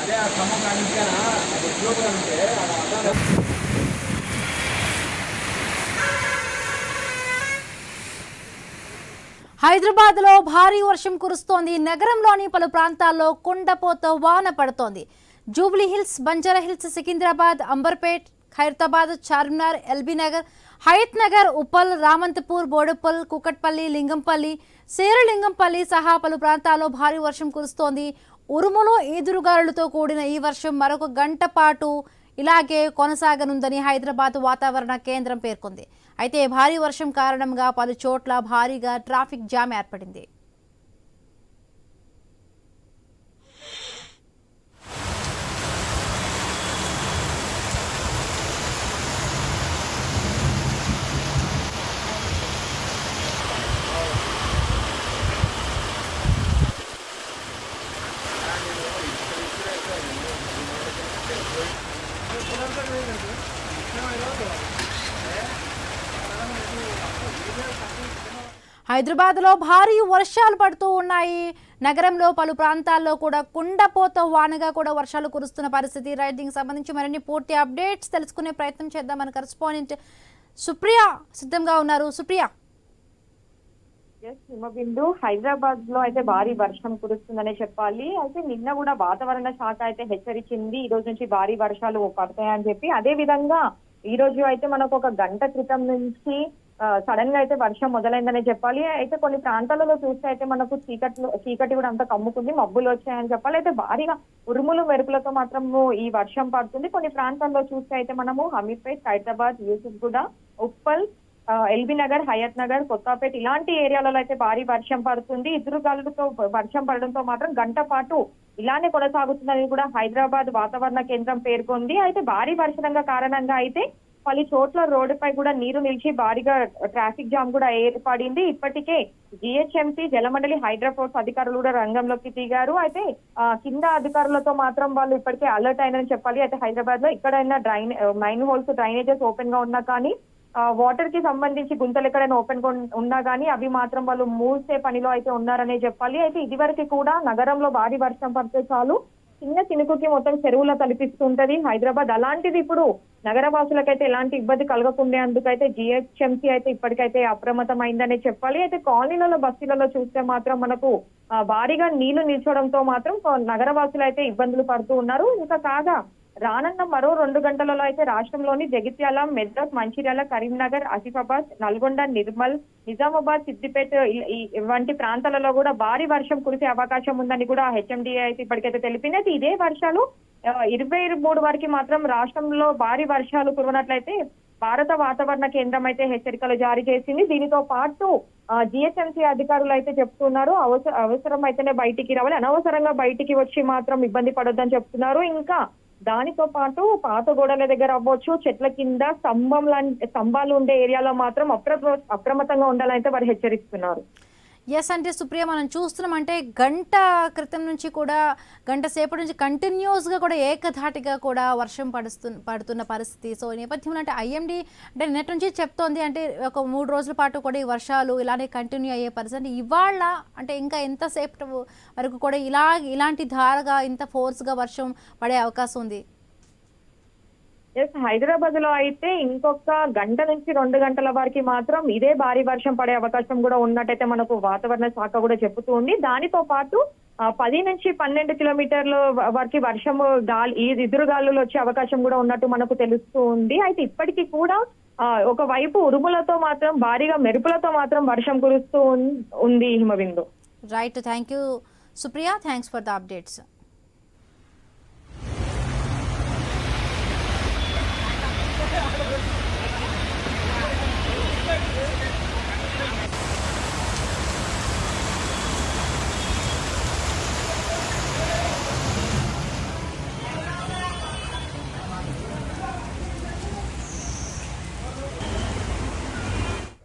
అదే ఆ కానించానా అది లోపల ఉంటే హైదరాబాద్లో భారీ వర్షం కురుస్తోంది. నగరంలోని పలు ప్రాంతాల్లో కుండపోత వాన పడుతోంది. Jubilee Hills Banjara Hills Secunderabad Amberpet Khairatabad Charminar LB Nagar Hayath Nagar Uppal Ramanthapur Boduppal Kukatpally Lingampally Serilingampally సహా పలు ప్రాంతాల్లో భారీ వర్షం కురుస్తోంది. ఉరుములు ఈదురుగాలులతో కూడిన ఈ వర్షం మరొక గంట పాటు ఇలాగే కొనసాగనుందని హైదరాబాద్ వాతావరణ కేంద్రం పేర్కొంది. అయితే భారీ వర్షం కారణంగా పలు చోట్ల భారీగా ట్రాఫిక్ జామ్ ఏర్పడింది. హైదరాబాద్లో భారీ వర్షాలు పడుతూ ఉన్నాయి. నగరంలో పలు ప్రాంతాల్లో కూడా కుండపోత వానగా కూడా వర్షాలు కురుస్తున్న పరిస్థితి. రైడింగ్ సంబంధించి మరిన్ని పూర్తి అప్డేట్స్ తెలుసుకునే ప్రయత్నం చేద్దాం మన కరెస్పాండెంట్ సుప్రియ సిద్ధంగా ఉన్నారు. సుప్రియ. హిమబిందు. హైదరాబాద్లో అయితే భారీ వర్షం కురుస్తుందనే చెప్పాలి. అయితే నిన్న కూడా వాతావరణ శాఖ అయితే హెచ్చరించింది ఈ రోజు నుంచి భారీ వర్షాలు పడతాయని చెప్పి. అదే విధంగా ఈ రోజు అయితే మనకు ఒక గంట క్రితం నుంచి సడన్గా అయితే వర్షం మొదలైందనే చెప్పాలి. అయితే కొన్ని ప్రాంతాలలో చూస్తే అయితే మనకు చీకట్లు చీకటి కూడా అంత కమ్ముకుంది మబ్బులు వచ్చాయని చెప్పాలి. అయితే భారీగా ఉరుములు మెరుపులతో మాత్రము ఈ వర్షం పడుతుంది. కొన్ని ప్రాంతాల్లో చూస్తే అయితే మనము హమీపేట్ హైదరాబాద్ యూసుఫ్గూడ ఉప్పల్ ఎల్బీ నగర్ హయత్ నగర్ కొత్తపేట ఇలాంటి ఏరియాలలో అయితే భారీ వర్షం పడుతుంది. ఎదురుగాలులతో వర్షం పడడంతో మాత్రం గంట పాటు ఇలానే కొనసాగుతుందని కూడా హైదరాబాద్ వాతావరణ కేంద్రం పేర్కొంది. అయితే భారీ వర్షంగా కారణంగా అయితే పలు చోట్ల రోడ్డుపై కూడా నీరు నిలిచి భారీగా ట్రాఫిక్ జామ్ కూడా ఏర్పడింది. ఇప్పటికే జిహెచ్ఎంసీ జలమండలి హైడ్రాఫోర్స్ అధికారులు కూడా రంగంలోకి దిగారు. అయితే కింద అధికారులతో మాత్రం వాళ్ళు ఇప్పటికే అలర్ట్ అయినని చెప్పాలి. అయితే హైదరాబాద్లో ఎక్కడైనా డ్రైన్ మైన్ హోల్స్ డ్రైనేజెస్ ఓపెన్గా ఉన్నా కానీ వాటర్కి సంబంధించి గుంతలు ఎక్కడైనా ఓపెన్ ఉన్నా కానీ అవి మాత్రం వాళ్ళు మూసే పనిలో అయితే ఉన్నారనే చెప్పాలి. అయితే ఇదివరకు కూడా నగరంలో భారీ వర్షం పడితే చాలు చిన్న చినుకుకి మొత్తం చెరువులో తలపిస్తుంటది. హైదరాబాద్ అలాంటిది ఇప్పుడు నగరవాసులకైతే ఎలాంటి ఇబ్బంది కలగకుండేందుకైతే జిహెచ్ఎంసీ అయితే ఇప్పటికైతే అప్రమత్తమైందనే చెప్పాలి. అయితే కాలనీలలో బస్తీలలో చూస్తే మాత్రం మనకు భారీగా నీళ్ళు నిల్చడంతో మాత్రం నగరవాసులు నగర వాసులు అయితే ఇబ్బందులు పడుతూ ఉన్నారు. ఇంకా కాగా రానున్న మరో రెండు గంటలలో అయితే రాష్ట్రంలోని జగిత్యాల మెదక్ మంచిర్యాల కరీంనగర్ ఆసిఫాబాద్ నల్గొండ నిర్మల్ నిజామాబాద్ సిద్దిపేట వంటి ప్రాంతాలలో కూడా భారీ వర్షం కురిసే అవకాశం ఉందని కూడా హెచ్ఎండిఏ అయితే ఇప్పటికైతే తెలిపింది. అయితే ఇదే వర్షాలు ఇరవై మూడు వరకు మాత్రం రాష్ట్రంలో భారీ వర్షాలు కురవనట్లయితే భారత వాతావరణ కేంద్రం అయితే హెచ్చరికలు జారీ చేసింది. దీనితో పాటు జిహెచ్ఎంసీ అధికారులు అయితే చెప్తున్నారు. అవసర అవసరం అయితేనే బయటికి రావాలి. అనవసరంగా బయటికి వచ్చి మాత్రం ఇబ్బంది పడొద్దని చెప్తున్నారు. ఇంకా దానితో పాటు పాత గోడల దగ్గర అవ్వచ్చు చెట్ల కింద స్తంభం లాంటి స్తంభాలు ఉండే ఏరియాలో మాత్రం అప్ర అప్రమత్తంగా ఉండాలని అయితే వారు హెచ్చరిస్తున్నారు. ఎస్ అంటే సుప్రియ మనం చూస్తున్నాం అంటే గంట క్రితం నుంచి కూడా గంట సేపటి నుంచి కంటిన్యూస్గా కూడా ఏకధాటిగా కూడా వర్షం పడుస్తు పడుతున్న పరిస్థితి. సో ఈ నేపథ్యంలో అంటే ఐఎండి అంటే నిన్నటి నుంచి చెప్తోంది అంటే ఒక మూడు రోజుల పాటు కూడా ఈ వర్షాలు ఇలానే కంటిన్యూ అయ్యే పరిస్థితి. అంటే ఇవాళ అంటే ఇంకా ఎంతసేపు వరకు కూడా ఇలా ఇలాంటి ధారగా ఇంత ఫోర్స్గా వర్షం పడే అవకాశం ఉంది? ఎస్ హైదరాబాద్లో అయితే ఇంకొక గంట నుంచి రెండు గంటల వరకు మాత్రం ఇదే భారీ వర్షం పడే అవకాశం కూడా ఉన్నట్టయితే మనకు వాతావరణ శాఖ కూడా చెబుతూ ఉంది. దానితో పాటు పది నుంచి పన్నెండు కిలోమీటర్ల వరకు వర్షము గాలి ఈ ఎదురుగాలులు వచ్చే అవకాశం కూడా ఉన్నట్టు మనకు తెలుస్తూ ఉంది. అయితే ఇప్పటికీ కూడా ఒకవైపు ఉరుములతో మాత్రం భారీగా మెరుపులతో మాత్రం వర్షం కురుస్తూ ఉంది Himabindu right thank you Supriya thanks for the updates